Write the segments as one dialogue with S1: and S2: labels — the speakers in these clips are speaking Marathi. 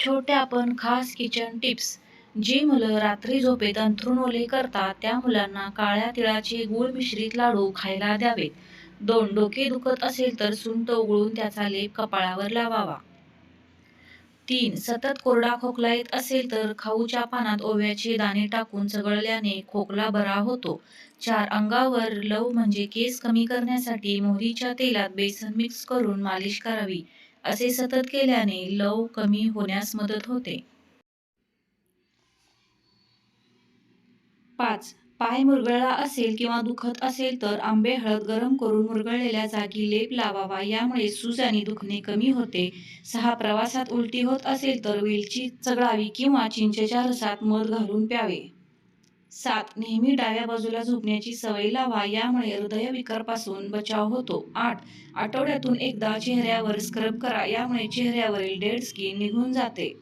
S1: छोट्या पण खास किचन टिप्स जी मुलं रात्री झोपेत अंथरुणोले ओले करतात त्या मुलांना काळ्या तिळाचे गूळ मिश्रित लाडू खायला द्यावेत. दोन डोके दुखत असेल तर सुंट उगळून त्याचा लेप कपाळावर लावावा. तीन सतत कोरडा खोकला येत असेल तर खाऊच्या पानात ओव्याचे दाणे टाकून चगळल्याने खोकला बरा होतो. चार अंगावर लव म्हणजे केस कमी करण्यासाठी मोहरीच्या तेलात बेसन मिक्स करून मालिश करावी. असे सतत केल्याने लव कमी होण्यास मदत होते. पाच पाय मुरगळला असेल किंवा दुखत असेल तर आंबे हळद गरम करून मुरगळलेल्या जागी लेप लावावा यामुळे सूज आणि दुखणे कमी होते. सहा प्रवासात उलटी होत असेल तर वेलची चगळावी किंवा चिंचेच्या रसात मध घालून प्यावे. सात नेहमी डाव्या बाजूला झोपण्याची सवय लावा यामुळे हृदयविकारपासून बचाव होतो. आठ आठवड्यातून एकदा चेहऱ्यावर स्क्रब करा यामुळे चेहऱ्यावरील डेड स्किन निघून जाते.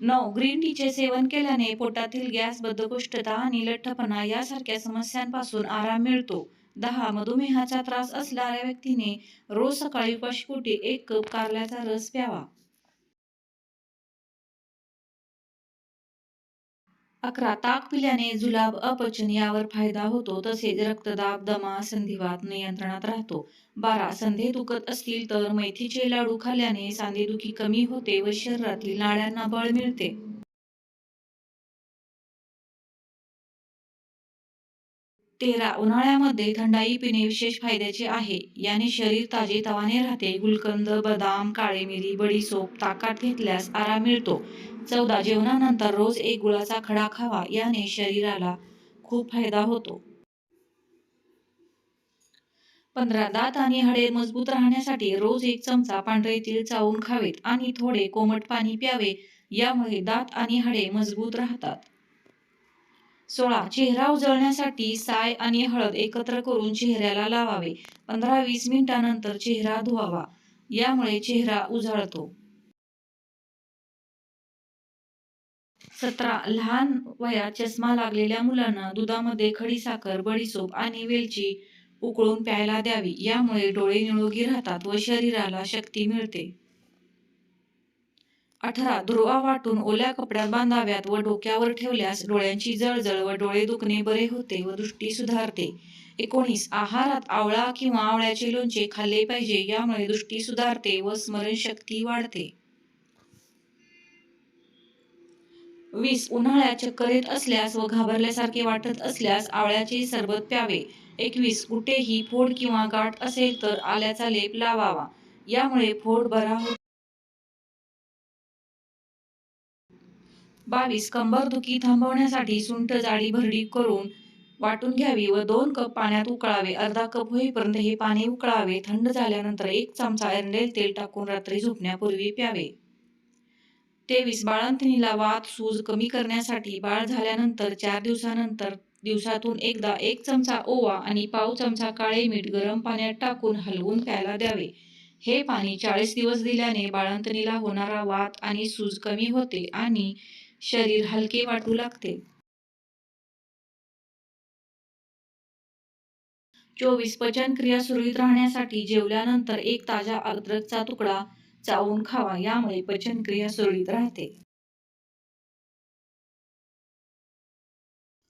S1: नऊ ग्रीन टीचे सेवन केल्याने पोटातील गॅस बद्धकोष्ठता आणि लठ्ठपणा यासारख्या समस्यांपासून आराम मिळतो. दहा मधुमेहाचा त्रास असणाऱ्या व्यक्तीने रोज सकाळी उपाशीपोटी एक कप कारल्याचा रस प्यावा. अकरा ताक पिल्याने जुलाब अपचन यावर फायदा होतो तसेच रक्तदाब दमा संधिवात नियंत्रणात राहतो. बारा संधे दुखत असतील तर मेथीचे लाडू खाल्ल्याने सांधेदुखी कमी होते व शरीरातील नाड्यांना बळ मिळते. तेरा उन्हाळ्यामध्ये थंडाई पिणे विशेष फायद्याचे आहे. याने शरीर ताजे तवाने राहते. गुलकंद बदाम काळी मिरी बडीसोप ताकात घेतल्यास आराम मिळतो. चौदा जेवणानंतर रोज एक गुळाचा खडा खावा याने शरीराला खूप फायदा होतो. पंधरा दात आणि हाडे मजबूत राहण्यासाठी रोज एक चमचा पांढरे तीळ चावून खावेत आणि थोडे कोमट पाणी प्यावे यामुळे दात आणि हाडे मजबूत राहतात. सोळा. चेहरा उजळण्यासाठी साय आणि हळद एकत्र करून चेहऱ्याला लावावे. पंधरा वीस मिनिटांनंतर चेहरा धुवावा. यामुळे चेहरा उजळतो. सतरा. लहान वयात चष्मा लागलेल्या मुलांना दुधामध्ये खडीसाखर बडीसोप आणि वेलची उकळून प्यायला द्यावी. यामुळे डोळे निरोगी राहतात व शरीराला शक्ती मिळते. अठरा दुर्वा वाटून ओल्या कपड्यात बांधाव्यात व डोक्यावर ठेवल्यास डोळ्यांची जळजळ व डोळे दुखणे बरे होते व दृष्टी सुधारते. एकोणीस आहारात आवळा किंवा आवळ्याचे लोणचे खाल्ले पाहिजे यामुळे दृष्टी सुधारते व स्मरणशक्ती वाढते. वीस उन्हाळ्यात चक्कर येत असल्यास व घाबरल्यासारखे वाटत असल्यास आवळ्याचे सरबत प्यावे. एकवीस कुठेही फोड किंवा गाठ असेल तर आल्याचा लेप लावावा यामुळे फोड बरा होतो. बावीस कंबरदुखी थांबवण्यासाठी सुंठ जाडी भरडी करून वाटून घ्यावी व दोन कप पाण्यात उकळावे. अर्धा कप होईपर्यंत हे पाणी उकळावे. थंड झाल्यानंतर एक चमचा एरंडेल तेल टाकून रात्री झोपण्यापूर्वी प्यावे. तेवीस बाळंतणीला वात सूज कमी करण्यासाठी बाळ झाल्यानंतर चार दिवसानंतर दिवसातून एकदा एक चमचा ओवा आणि पाव चमचा काळे मीठ गरम पाण्यात टाकून हलवून प्यायला द्यावे. हे पाणी चाळीस दिवस दिल्याने बाळंतणीला होणारा वात आणि सूज कमी होते आणि शरीर हलके वाटू लागते. चोवीस पचनक्रिया सुरळीत राहण्यासाठी जेवल्यानंतर एक ताजा अद्रकचा तुकडा चावून खावा यामुळे पचनक्रिया सुरळीत राहते.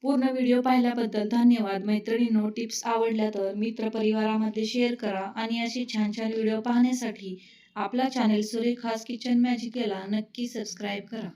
S1: पूर्ण व्हिडिओ पाहिल्याबद्दल धन्यवाद. मैत्रिणींनो टिप्स आवडल्या तर मित्रपरिवारामध्ये शेअर करा आणि अशी छान छान व्हिडिओ पाहण्यासाठी आपला चॅनेल सुरेखास किचन मॅजिक नक्की सबस्क्राईब करा.